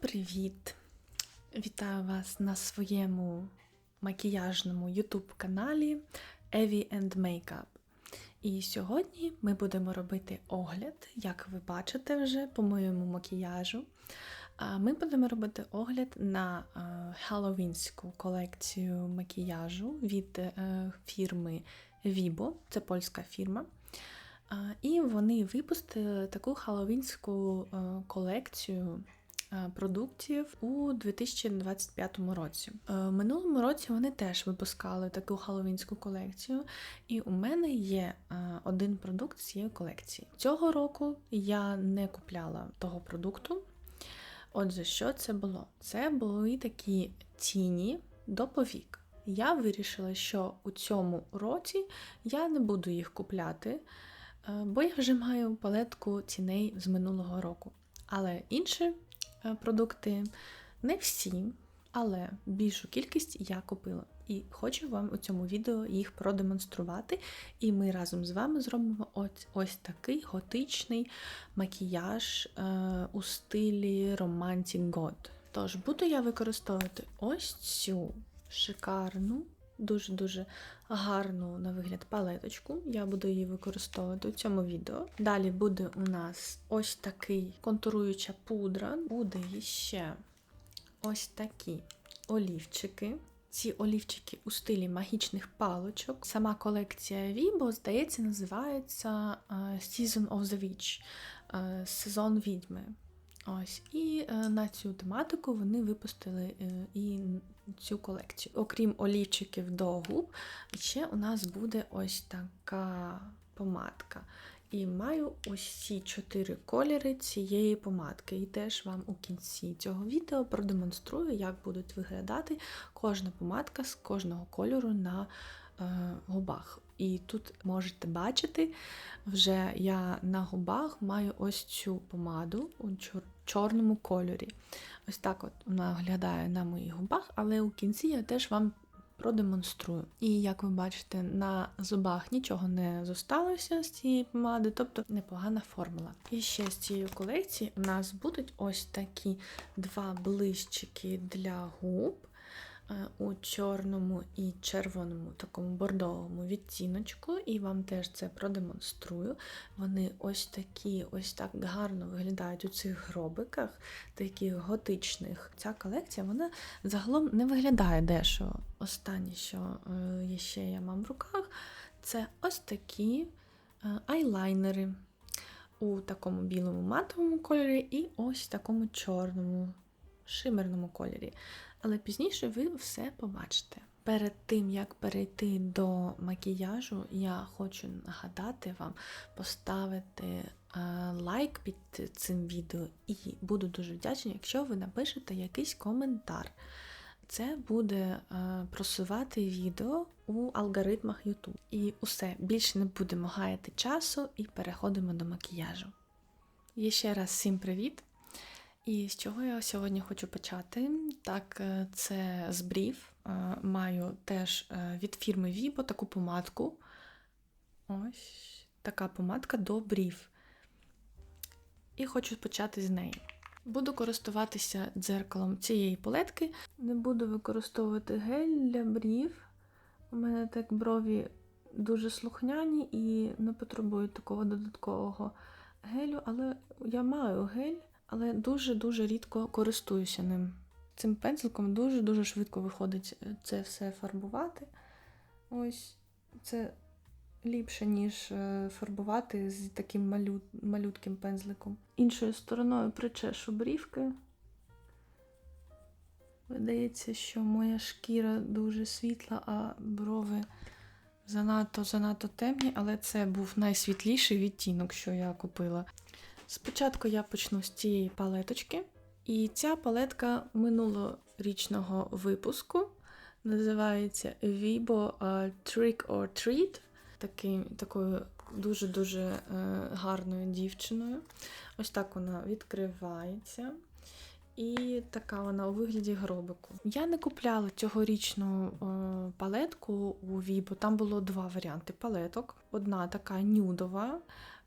привіт! Вітаю вас на своєму макіяжному YouTube каналі Evie and Makeup. І сьогодні ми будемо робити огляд, як ви бачите вже по моєму макіяжу. Ми будемо робити огляд на хеллоуінську колекцію макіяжу від е, фірми Vibo, це польська фірма. І вони випустили таку хеллоуінську е, колекцію продуктів у 2025 році. Е, В минулому році вони теж випускали таку хеллоуінську колекцію, і у мене є е, один продукт з цієї колекції. Цього року я не купляла того продукту. Отже, що це було? Це були такі тіні до повік. Я вирішила, що у цьому році я не буду їх купляти, е, бо я вже маю палетку ціней з минулого року. Але інші е, продукти не всі, але більшу кількість я купила. І хочу вам у цьому відео їх продемонструвати. І ми разом з вами зробимо ось, ось такий готичний макіяж е, у стилі Romantic God. Tож буду я використовувати ось цю шикарну, дуже-дуже гарну на вигляд палеточку. Я буду її використовувати у цьому відео. Далі буде у нас ось такий контуруюча пудра, буде ще ось такі олівчики. Ці олівчики у стилі магічних палочок. Сама колекція Vibo, здається, називається е, Season of the Witch, е, сезон відьми. Ось, і е, на цю тематику вони випустили і цю колекцію. Окрім олівчиків до губ, ще у нас буде ось така помадка. І маю ось чотири кольори цієї помадки. І теж вам у кінці цього відео продемонструю, як будуть виглядати кожна помадка з кожного кольору на е, губах. І тут можете бачити, вже я на губах маю ось цю помаду у чорному кольорі. Ось так от вона виглядає на моїх губах, але у кінці я теж вам продемонструю. І як ви бачите, на зубах нічого не зосталося з цієї помади, тобто непогана формула. І ще з цієї колекції у нас будуть ось такі два блищики для губ. Е, У чорному і червоному такому бордовому відтіночку, і вам теж це продемонструю. Вони ось такі, ось так гарно виглядають у цих гробиках, таких готичних. Ця колекція вона загалом не виглядає дешево. Останнє, що е, ще я мам в руках, це ось такі е, айлайнери у такому білому матовому кольорі і ось такому чорному шимерному кольорі. Але пізніше ви все побачите. Перед тим, як перейти до макіяжу, я хочу нагадати вам поставити е, лайк під цим відео, і буду дуже вдячна, якщо ви напишете якийсь коментар. Це буде е, просувати відео у алгоритмах YouTube. І усе, більше не будемо гаяти часу і переходимо до макіяжу. І ще раз всім привіт! І з чого я сьогодні хочу почати? Так, е, це з брів. Е, Маю теж е, від фірми Vibo таку помадку. Ось така помадка до брів. І хочу почати з неї. Буду користуватися дзеркалом цієї палетки. Не буду використовувати гель для брів. У мене так брові дуже слухняні і не потребують такого додаткового гелю, але я маю гель але дуже-дуже рідко користуюся ним. Цим пензликом дуже-дуже швидко виходить е, це все фарбувати. Ось це ліпше, ніж е, фарбувати з таким малют, малютким пензликом. Іншою стороною причешу брівки. Видається, що моя шкіра дуже світла, а брови занадто-занадто темні, але це був найсвітліший відтінок, що я купила. Спочатку я почну з цієї палеточки. І ця палетка минулорічного випуску називається Vibo Trick or Treat, Такий, такою дуже-дуже е, гарною дівчиною. Ось так вона відкривається. І така вона у вигляді гробику. Я не купляла цьогорічну е, палетку у Vibo, там було два варіанти палеток. Одна така нюдова,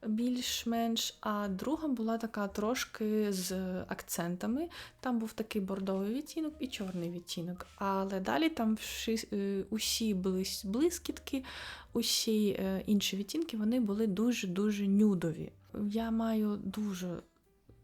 більш-менш, а друга була така трошки з акцентами. Там був такий бордовий відтінок і чорний відтінок. Але далі там е, усі блис- блискітки, усі е, інші відтінки вони були дуже-дуже нюдові. Я маю дуже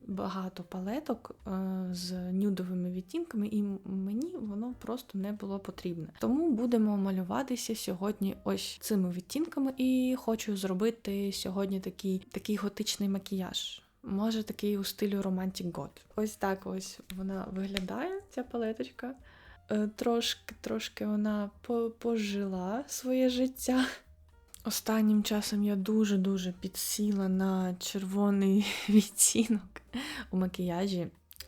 багато палеток е, з нюдовими відтінками, і мені воно просто не було потрібне. Тому будемо малюватися сьогодні ось цими відтінками, і хочу зробити сьогодні такий, такий готичний макіяж. Може, такий у стилю Romantic God. Ось так ось вона виглядає, ця палеточка. Е, Трошки, трошки вона пожила своє життя. Останнім часом я дуже-дуже підсіла на червоний відтінок у макіяжі.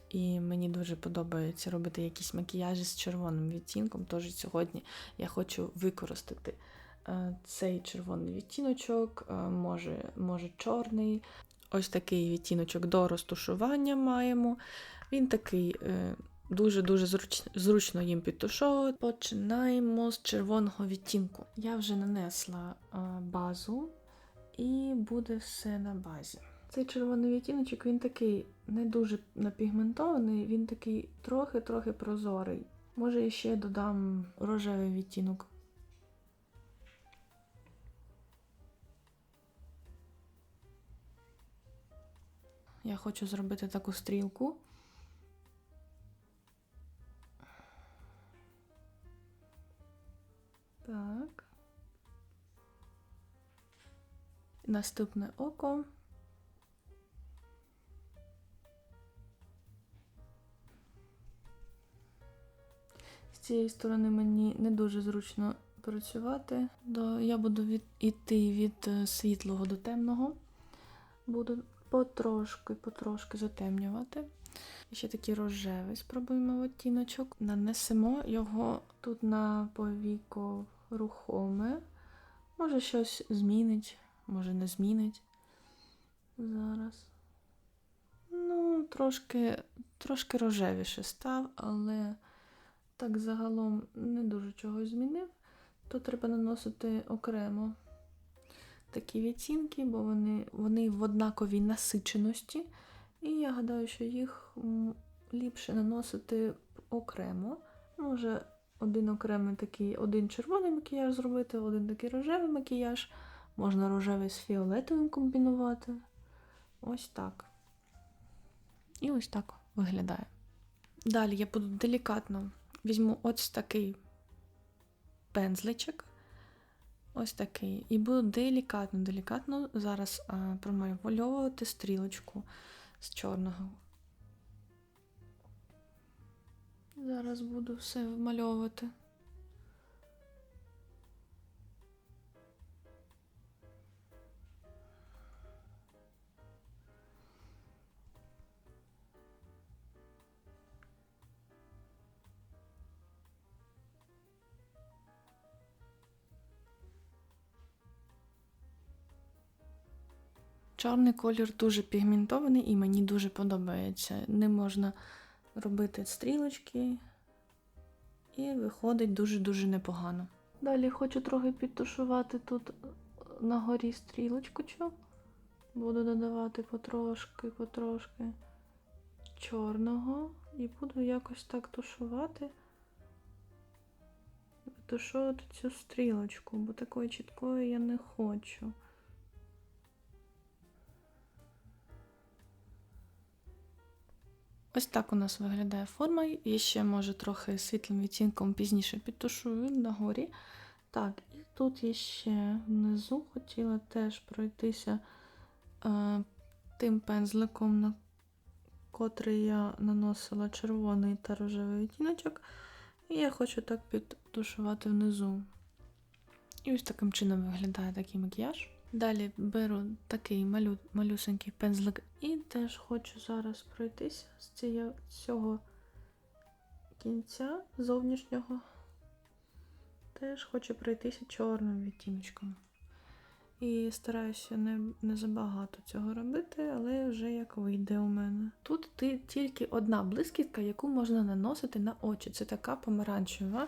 І мені дуже подобається робити якісь макіяжі з червоним відтінком. Тож сьогодні я хочу використати е, цей червоний відтіночок, е, може, може чорний. Ось такий відтіночок до розтушування маємо. Він такий е, дуже-дуже зруч, зручно їм підтушовувати. Починаємо з червоного відтінку. Я вже нанесла е, базу, і буде все на базі. Цей червоний відтіночок, він такий не дуже напігментований, він такий трохи-трохи прозорий. Може, я ще додам рожевий відтінок. Я хочу зробити таку стрілку. Так. Наступне око. З цієї сторони мені не дуже зручно працювати. Я буду від, іти від е, світлого до темного. Буду потрошки, потрошки затемнювати. І ще такий рожевий спробуємо відтіночок. Нанесемо його тут на повіко рухоме. Може щось змінить, може не змінить. Зараз. Ну, трошки, трошки рожевіше став, але так загалом не дуже чогось змінив. То треба наносити окремо такі відтінки, бо вони, вони в однаковій насиченості. І я гадаю, що їх ліпше наносити окремо. Може, один окремий такий, один червоний макіяж зробити, один такий рожевий макіяж. Можна рожевий з фіолетовим комбінувати. Ось так. І ось так виглядає. Далі я буду делікатно візьму ось такий пензличок. Ось такий. І буду делікатно, делікатно зараз а, промальовувати стрілочку з чорного. Зараз буду все вмальовувати. Чорний колір дуже пігментований і мені дуже подобається. Не можна робити стрілочки, і виходить дуже-дуже непогано. Далі хочу трохи підтушувати тут на горі стрілочку. цю. Буду додавати потрошки, потрошки чорного і буду якось так тушувати. Тушувати цю стрілочку, бо такої чіткої я не хочу. Ось так у нас виглядає форма. І ще, може, трохи світлим відтінком пізніше підтушую на горі. Так, і тут я ще внизу хотіла теж пройтися е, тим пензликом, на котрий я наносила червоний та рожевий відтіночок. І я хочу так підтушувати внизу. І ось таким чином виглядає такий макіяж. Далі беру такий малю, малюсенький пензлик і теж хочу зараз пройтися з цього кінця зовнішнього. Теж хочу пройтися чорним відтіночком. І стараюся не, не забагато цього робити, але вже як вийде у мене. Тут тільки одна блискітка, яку можна наносити на очі. Це така помаранчева.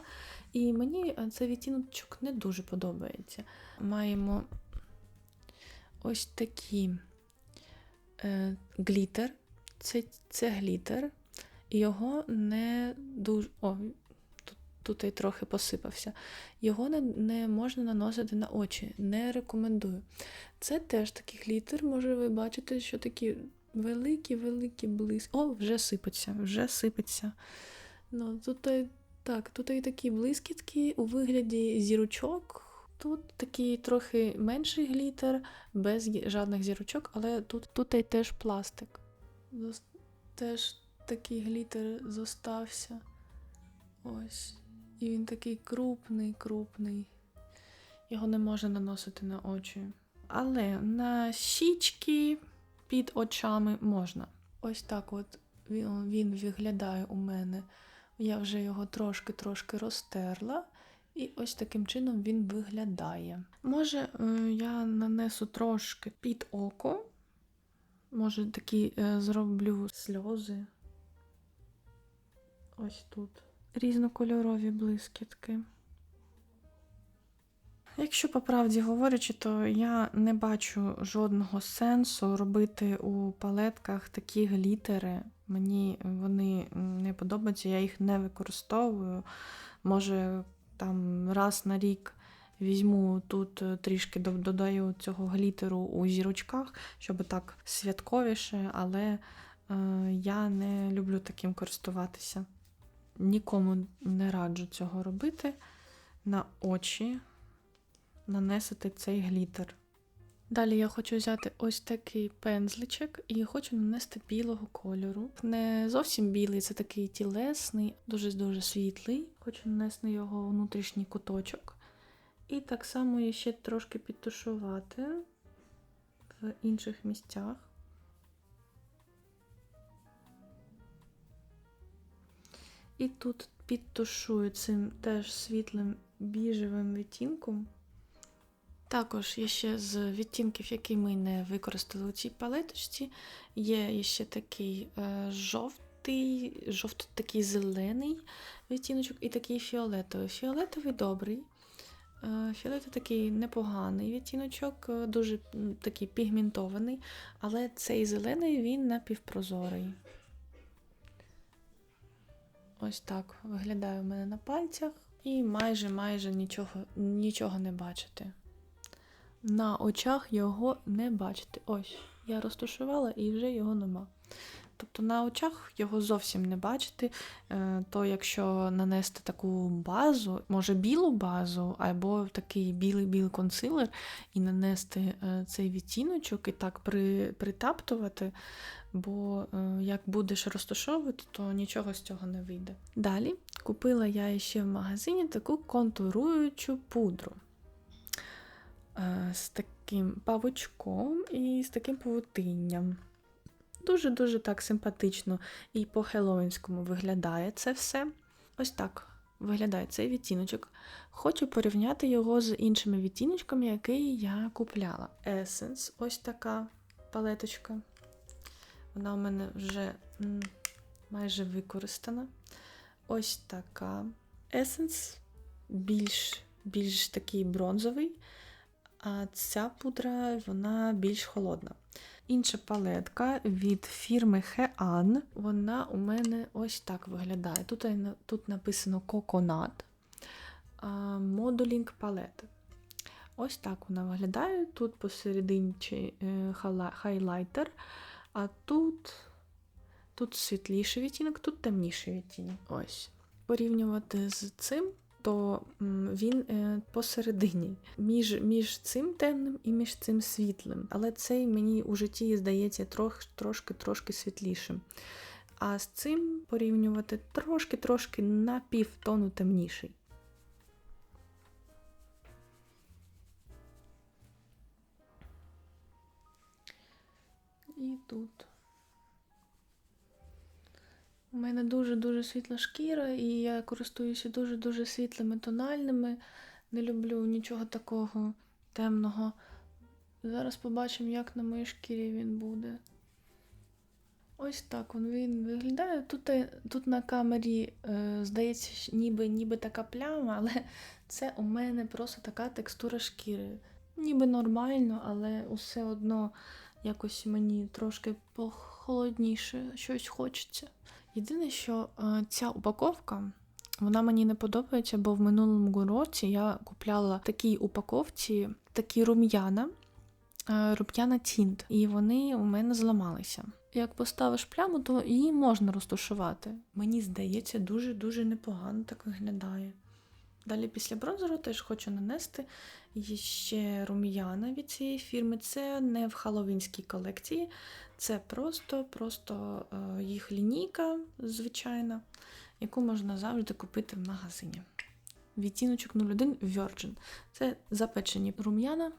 І мені е, цей відтіночок не дуже подобається. Маємо ось такі е, глітер. Це, це глітер. Його не дуже. О, тут, тут і трохи посипався. Його не, не можна наносити на очі. Не рекомендую. Це теж такий глітер, може ви бачите, що такі великі-великі близькі. О, вже сипеться, вже сипеться. Ну, тут так, тут і такі блискітки у вигляді зірочок. Тут такий трохи менший глітер, без жодних зірочок, але тут, тут теж пластик. Теж такий глітер зостався. Ось. І він такий крупний, крупний. Його не можна наносити на очі. Але на щічки під очами можна. Ось так от він виглядає у мене. Я вже його трошки-трошки розтерла. І ось таким чином він виглядає. Може, е, я нанесу трошки під око. Може, такі е, зроблю сльози. Ось тут. Різнокольорові блискітки. Якщо по правді говорячи, то я не бачу жодного сенсу робити у палетках такі глітери. Мені вони не подобаються, я їх не використовую. Може, там раз на рік візьму тут е, трішки додаю цього глітеру у зірочках, щоб так святковіше, але е, я не люблю таким користуватися. Нікому не раджу цього робити на очі нанесити цей глітер. Далі я хочу взяти ось такий пензличок і хочу нанести білого кольору. Не зовсім білий, це такий тілесний, дуже-дуже світлий. Хочу нанести його внутрішній куточок. І так само я ще трошки підтушувати в інших місцях. І тут підтушую цим теж світлим біжевим відтінком. Також є ще з відтінків, які ми не використали у цій палеточці, є ще такий е, жовтий, жовто такий зелений відтіночок і такий фіолетовий. Фіолетовий добрий. Е, Фіолетовий такий непоганий відтіночок, е, дуже такий пігментований, але цей зелений він напівпрозорий. Ось так виглядає у мене на пальцях, і майже майже нічого, нічого не бачити. На очах його не бачити. Ось, я розташувала і вже його нема. Тобто на очах його зовсім не бачити. Е, То якщо нанести таку базу, може білу базу, або такий білий-білий консилер, і нанести е, цей відтіночок і так при, притаптувати, бо е, як будеш розташовувати, то нічого з цього не вийде. Далі купила я ще в магазині таку контуруючу пудру з таким павучком і з таким павутинням. Дуже-дуже так симпатично і по-хеллоуінському виглядає це все. Ось так виглядає цей відтіночок. Хочу порівняти його з іншими відтіночками, які я купляла. Essence, ось така палеточка. Вона у мене вже майже використана. Ось така. Essence більш, більш такий бронзовий, а ця пудра вона більш холодна. Інша палетка від фірми Hean, вона у мене ось так виглядає. Тут, е, тут написано Coconut Modeling Palette. Ось так вона виглядає. Тут посередині е, хайлайтер, а тут, тут світліший відтінок, тут темніший відтінок. Ось. Порівнювати з цим, то він е, посередині, між, між цим темним і між цим світлим. Але цей мені у житті здається трошки-трошки світлішим. А з цим порівнювати трошки-трошки на півтону темніший. І тут. У мене дуже-дуже світла шкіра, і я користуюся дуже-дуже світлими тональними. Не люблю нічого такого темного. Зараз побачимо, як на моїй шкірі він буде. Ось так він, виглядає. Тут, е, тут на камері е, здається, ніби, ніби така пляма, але це у мене просто така текстура шкіри. ніби нормально, але усе одно якось мені трошки похолодніше щось хочеться. Єдине, що е, ця упаковка. Вона мені не подобається, бо в минулому році я купляла такій упаковці такі рум'яна, е, рум'яна тінт, і вони у мене зламалися. Як поставиш пляму, то її можна розташувати. Мені здається, дуже-дуже непогано так виглядає. Далі після бронзеру теж хочу нанести ще рум'яна від цієї фірми. Це не в халовінській колекції, це просто, просто е, їх лінійка звичайна, яку можна завжди купити в магазині. Відтіночок 01 Virgin. Це запечені рум'яна.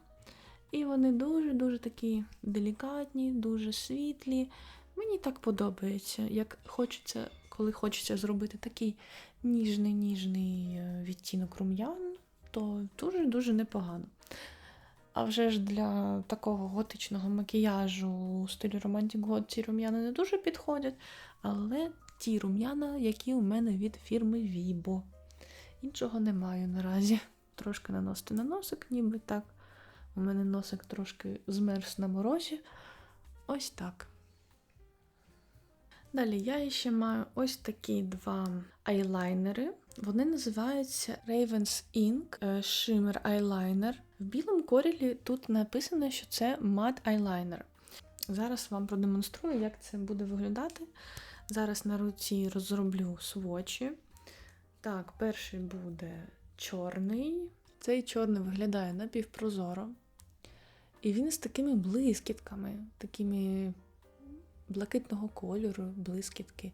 І вони дуже-дуже такі делікатні, дуже світлі. Мені так подобається, як хочеться, коли хочеться зробити такий ніжний ніжний е, відтінок рум'ян, то дуже-дуже непогано. А вже ж для такого готичного макіяжу у стилі Romantic God ці рум'яна не дуже підходять, але ті рум'яна, які у мене від фірми Vibo. Іншого не маю наразі. Трошки наносити на носик, ніби так. У мене носик трошки змерз на морозі. Ось так. Далі я ще маю ось такі два айлайнери. Вони називаються Ravens Ink е, Shimmer Eyeliner. В білому корілі тут написано, що це мат айлайнер. Зараз вам продемонструю, як це буде виглядати. Зараз на руці розроблю свочі. Так, перший буде чорний. Цей чорний виглядає напівпрозоро. І він з такими блискітками, такими блакитного кольору, блискітки.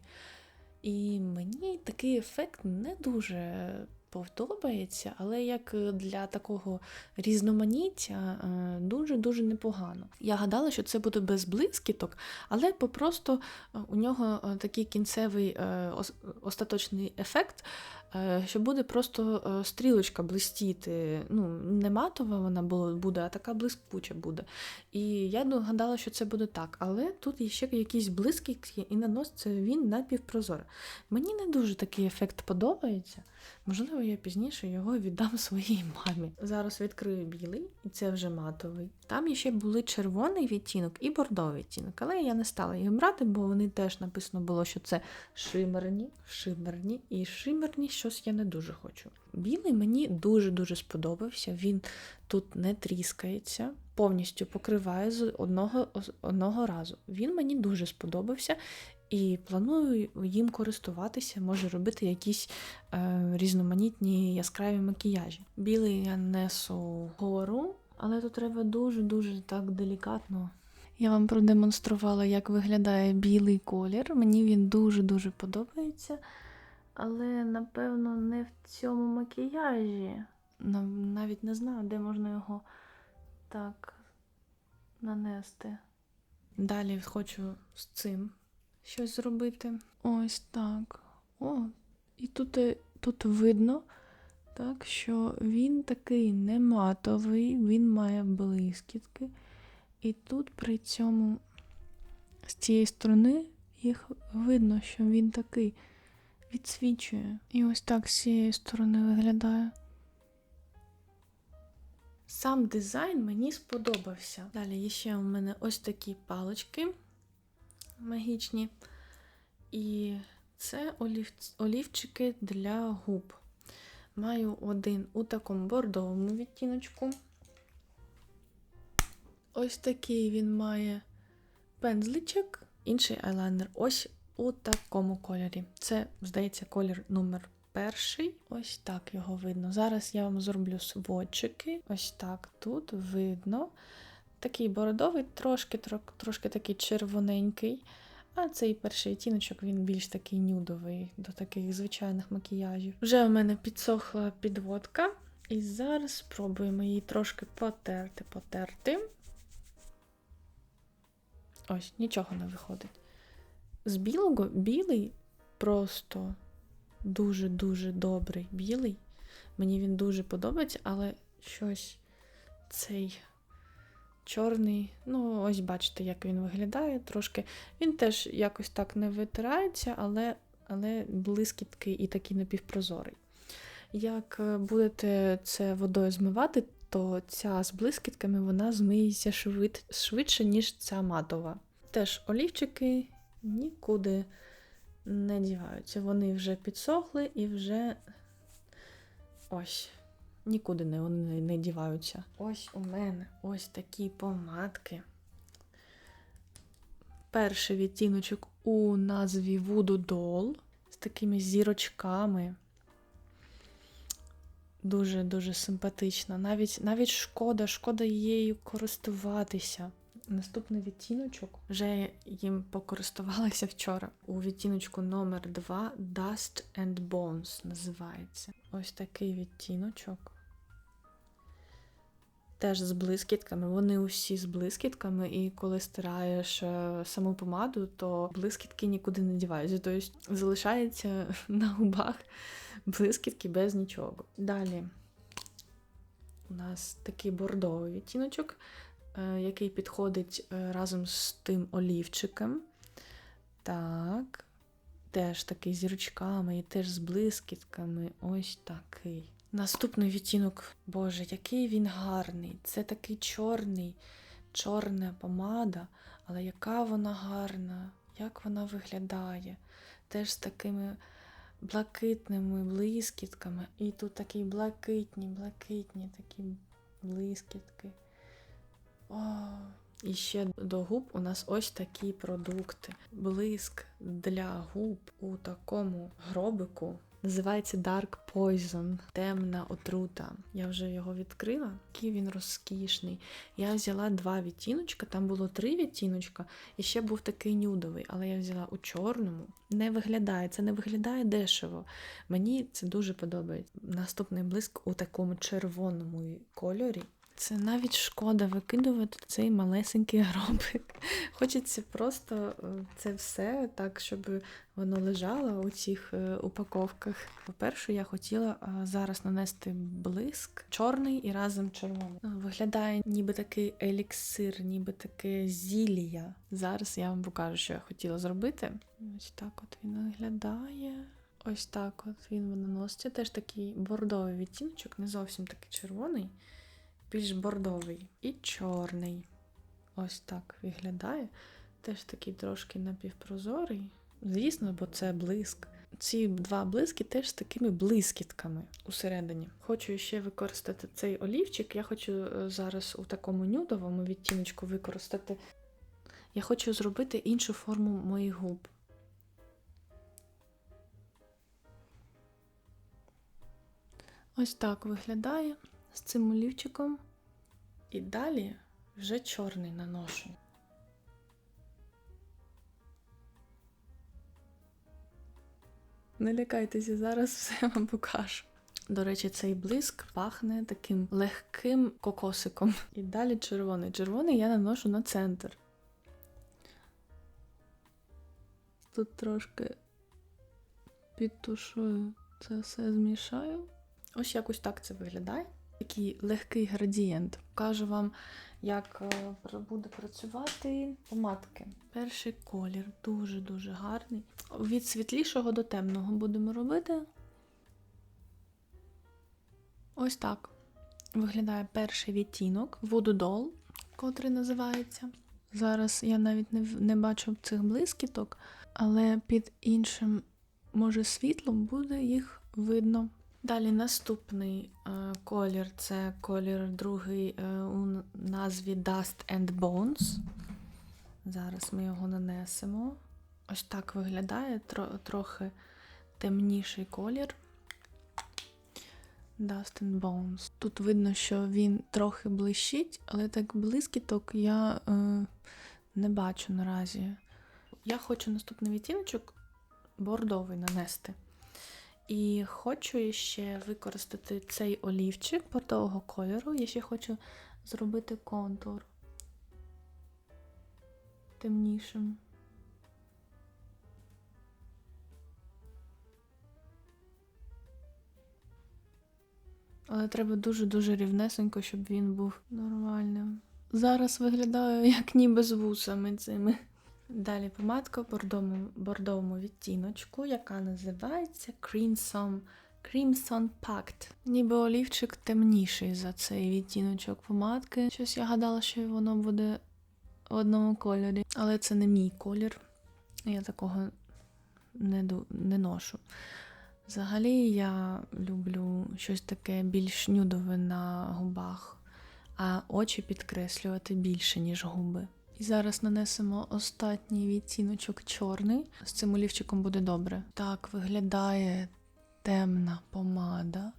І мені такий ефект не дуже подобається, але як для такого різноманіття дуже-дуже непогано. Я гадала, що це буде без блискіток, але попросту у нього такий кінцевий остаточний ефект. Що буде просто стрілочка блистіти. Ну, не матова вона буде, а така блискуча буде. І я догадала, що це буде так. Але тут є ще якісь блискітки, і наноситься він напівпрозоро. Мені не дуже такий ефект подобається. Можливо, я пізніше його віддам своїй мамі. Зараз відкрию білий, і це вже матовий. Там ще були червоний відтінок і бордовий відтінок, але я не стала їх брати, бо вони теж написано було, що це шимерні, шимерні і шимерні щось я не дуже хочу. Білий мені дуже-дуже сподобався. Він тут не тріскається, повністю покриває з одного, одного разу. Він мені дуже сподобався. І планую їм користуватися, можу робити якісь е, різноманітні яскраві макіяжі. Білий я несу вгору, але тут треба дуже-дуже так делікатно. Я вам продемонструвала, як виглядає білий колір. Мені він дуже-дуже подобається. Але, напевно, не в цьому макіяжі. Навіть не знаю, де можна його так нанести. Далі хочу з цим щось зробити. Ось так. О, і тут е, тут видно, так, що він такий не матовий, він має блискітки. І тут при цьому з цієї сторони їх видно, що він такий відсвічує. І ось так з цієї сторони виглядає. Сам дизайн мені сподобався. Далі є ще у мене ось такі палички магічні. І це олів... олівчики для губ. Маю один у такому бордовому відтіночку. Ось такий він має пензличок, інший айлайнер. Ось у такому кольорі. Це, здається, колір номер перший. Ось так його видно. Зараз я вам зроблю сводчики. Ось так тут видно. Такий бородовий, трошки трошки такий червоненький. А цей перший тіночок він більш такий нюдовий до таких звичайних макіяжів. Вже у мене підсохла підводка, і зараз спробуємо її трошки потерти, потерти. Ось, нічого не виходить. З білого білий просто дуже-дуже добрий білий. Мені він дуже подобається, але щось цей чорний. Ну, ось бачите, як він виглядає трошки. Він теж якось так не витирається, але але блискіткий і такий напівпрозорий. Як е, будете це водою змивати, то ця з блискітками вона змиється швид, швидше, ніж ця матова. Теж олівчики нікуди не діваються. Вони вже підсохли і вже ось. Нікуди не, вони не діваються. Ось у мене ось такі помадки. Перший відтіночок у назві Voodoo Doll з такими зірочками. Дуже-дуже симпатична. Навіть, навіть шкода, шкода її користуватися. Наступний відтіночок вже їм покористувалася вчора. У відтіночку номер 2 Dust and Bones називається. Ось такий відтіночок. Теж з блискітками. Вони усі з блискітками, і коли стираєш е, саму помаду, то блискітки нікуди не діваються. Тобто залишається на губах блискітки без нічого. Далі у нас такий бордовий відтіночок, який підходить е, разом з тим олівчиком. Так. Теж такий з зірочками і теж з блискітками. Ось такий. Наступний відтінок, Боже, який він гарний. Це такий чорний, чорна помада, але яка вона гарна, як вона виглядає. Теж з такими блакитними блискітками. І тут такі блакитні, блакитні такі блискітки. І ще до губ у нас ось такі продукти. Блиск для губ у такому гробику. Називається Dark Poison, темна отрута. Я вже його відкрила. Який він розкішний. Я взяла два відтіночка, там було три відтіночка, і ще був такий нюдовий, але я взяла у чорному. Не виглядає, це не виглядає дешево. Мені це дуже подобається. Наступний блиск у такому червоному кольорі. Це навіть шкода викидувати цей малесенький гробик. Хочеться просто е, це все так, щоб воно лежало у цих е, упаковках. По-перше, я хотіла е, зараз нанести блиск чорний і разом червоний. Виглядає ніби такий еліксир, ніби таке зілля. Зараз я вам покажу, що я хотіла зробити. Ось так от він виглядає. Ось так от він наноситься. Теж такий бордовий відтіночок, не зовсім такий червоний більш бордовий і чорний. Ось так виглядає. Теж такий трошки напівпрозорий. Звісно, бо це блиск. Ці два блиски теж з такими блискітками усередині. Хочу ще використати цей олівчик. Я хочу е, зараз у такому нюдовому відтіночку використати. Я хочу зробити іншу форму моїх губ. Ось так виглядає з цим олівчиком. І далі вже чорний наношу. Не лякайтеся, зараз все вам покажу. До речі, цей блиск пахне таким легким кокосиком. І далі червоний. Червоний я наношу на центр. Тут трошки підтушую це все змішаю. Ось якось так це виглядає. Такий легкий градієнт. Покажу вам, як е, буде працювати помадки. Перший колір дуже-дуже гарний. Від світлішого до темного будемо робити. Ось так виглядає перший відтінок Doll, котрий називається. Зараз я навіть не, не бачу цих блискіток, але під іншим, може, світлом буде їх видно. Далі наступний е, колір це колір другий е, у назві Dust and Bones. Зараз ми його нанесемо. Ось так виглядає тро, трохи темніший колір. Dust and Bones. Тут видно, що він трохи блищить, але так блискіток я е, не бачу наразі. Я хочу наступний відтіночок бордовий нанести. І хочу ще використати цей олівчик бордового кольору. Я ще хочу зробити контур темнішим. Але треба дуже-дуже рівнесенько, щоб він був нормальним. Зараз виглядаю як ніби з вусами цими. Далі помадка в бордовому, бордовому відтіночку, яка називається Crimson Crimson Pact. Ніби олівчик темніший за цей відтіночок помадки. Щось я гадала, що воно буде в одному кольорі. Але це не мій колір. Я такого не, не ношу. Взагалі я люблю щось таке більш нюдове на губах, а очі підкреслювати більше, ніж губи. І зараз нанесемо останній відтіночок чорний. З цим олівчиком буде добре. Так виглядає темна помада.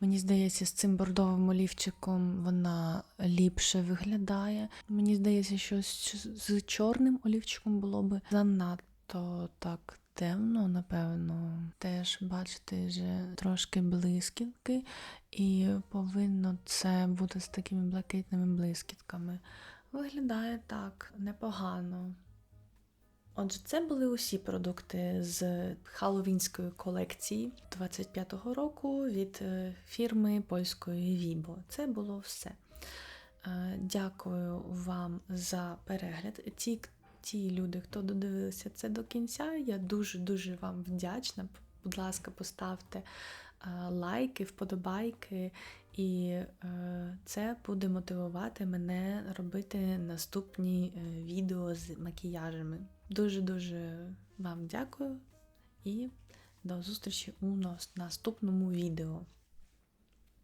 Мені здається, з цим бордовим олівчиком вона ліпше виглядає. Мені здається, що з чорним олівчиком було би занадто так темно, напевно. Теж, бачите, вже трошки блискітки, і повинно це бути з такими блакитними блискітками. Виглядає так непогано. Отже, це були усі продукти з халовінської колекції 25-го року від е, фірми польської Vibo. Це було все. Е, Дякую вам за перегляд. Ті, ті люди, хто додивилися це до кінця, я дуже-дуже вам вдячна. Будь ласка, поставте е, лайки, вподобайки, і е, це буде мотивувати мене робити наступні е, відео з макіяжами. Дуже-дуже вам дякую і до зустрічі у нас- наступному відео.